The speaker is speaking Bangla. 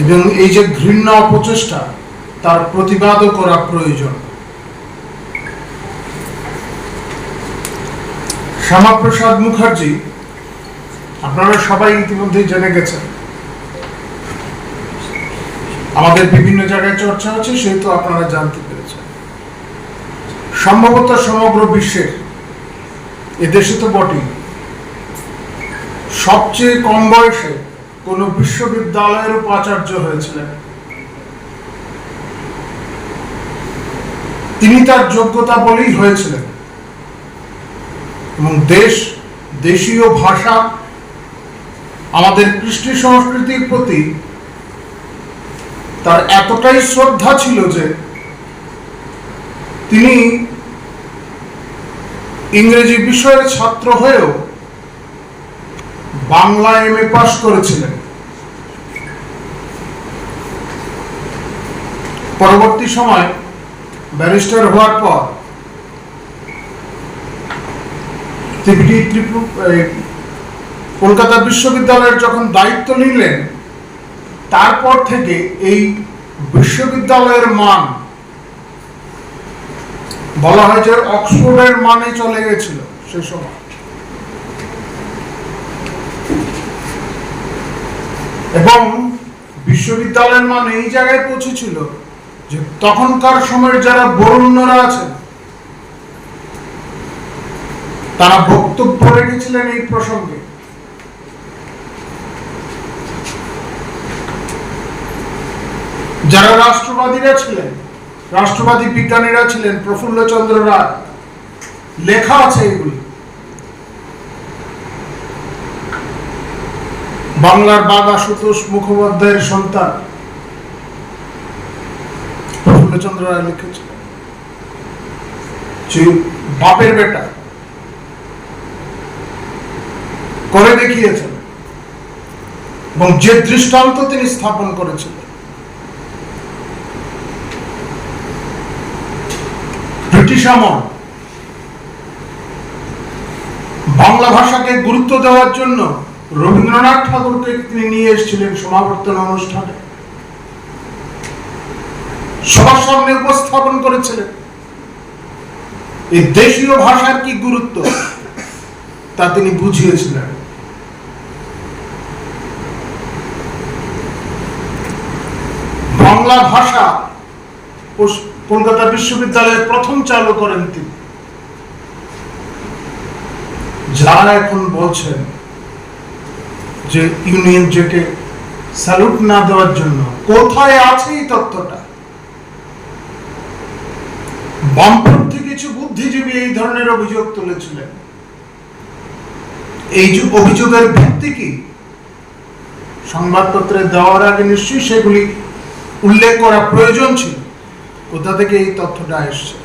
এবং এই যে ঘৃণা অপচেষ্টা, তার প্রতিবাদও করা প্রয়োজন। শ্যামাপ্রসাদ মুখার্জি, আপনারা সবাই ইতিমধ্যেই জেনে গেছেন। আমাদের বিভিন্ন জায়গায় চর্চা হচ্ছে সেহেতু আপনারা জানতে পেরেছেন। সম্ভবত সমগ্র বিশ্বের এদেশে তো বটেই। সবচেয়ে কম বয়সে কোন বিশ্ববিদ্যালয়ের উপাচার্য হয়েছিলেন। তিনি তার যোগ্যতা বলেই হয়েছিলেন। এবং দেশ, দেশীয় ভাষা, আমাদের কৃষ্টি সংস্কৃতির প্রতি তার এতটাই শ্রদ্ধা ছিল যে তিনি ইংরেজি বিষয়ের ছাত্র হয়েও বাংলা এম এ পাশ করেছিলেন। পরবর্তী সময় ব্যারিস্টার হওয়ার পর কলকাতা বিশ্ববিদ্যালয়ের যখন দায়িত্ব নিলেন, তারপর থেকে এই বিশ্ববিদ্যালয়ের মান বলা হয় যে অক্সফোর্ডের মানে চলে গেছিল সে সময়। এবং বিশ্ববিদ্যালয়ের মান এই জায়গায় পৌঁছেছিল যে তখনকার সময়ের যারা বরুণরা আছেন, তারা বক্তব্য রেখেছিলেন এই প্রসঙ্গে। যারা রাষ্ট্রবাদীরা ছিলেন, রাষ্ট্রবাদী বিজ্ঞানীরা ছিলেন প্রফুল্ল চন্দ্র রায়, লেখা আছে এগুলি। বাংলার বাঘ সুতোষ মুখোপাধ্যায়ের সন্তান। প্রফুল্লচন্দ্র রায় লিখেছিলেন যে বাপের বেটা করে দেখিয়েছেন এবং যে দৃষ্টান্ত তিনি স্থাপন করেছিলেন ব্রিটিশ আমল বাংলা ভাষাকে গুরুত্ব দেওয়ার জন্য রবীন্দ্রনাথ ঠাকুরকে তিনি নিয়ে এসেছিলেন সমাবর্তন অনুষ্ঠানে। সবার সামনে উপস্থাপন করেছিলেন। এই দেশীয় ভাষার কি গুরুত্ব, তা তিনি বুঝিয়েছিলেন। বাংলা ভাষা কলকাতা বিশ্ববিদ্যালয়ে প্রথম চালু করেন তিনি। যারা এখন বলছেন যে ইউনিয়ন জেকে স্যালুট না দেওয়ার জন্য কোথায় আছে এই তত্ত্বটা? বামপন্থী কিছু বুদ্ধিজীবী এই ধরনের অভিযোগ তুলেছিলেন। এই যে অভিযোগের ভিত্তি কি? সংবাদপত্রে দেওয়ার আগে নিশ্চয়ই সেগুলি উল্লেখ করা প্রয়োজন ছিল। কোথা থেকে এই তথ্যটা এসছে?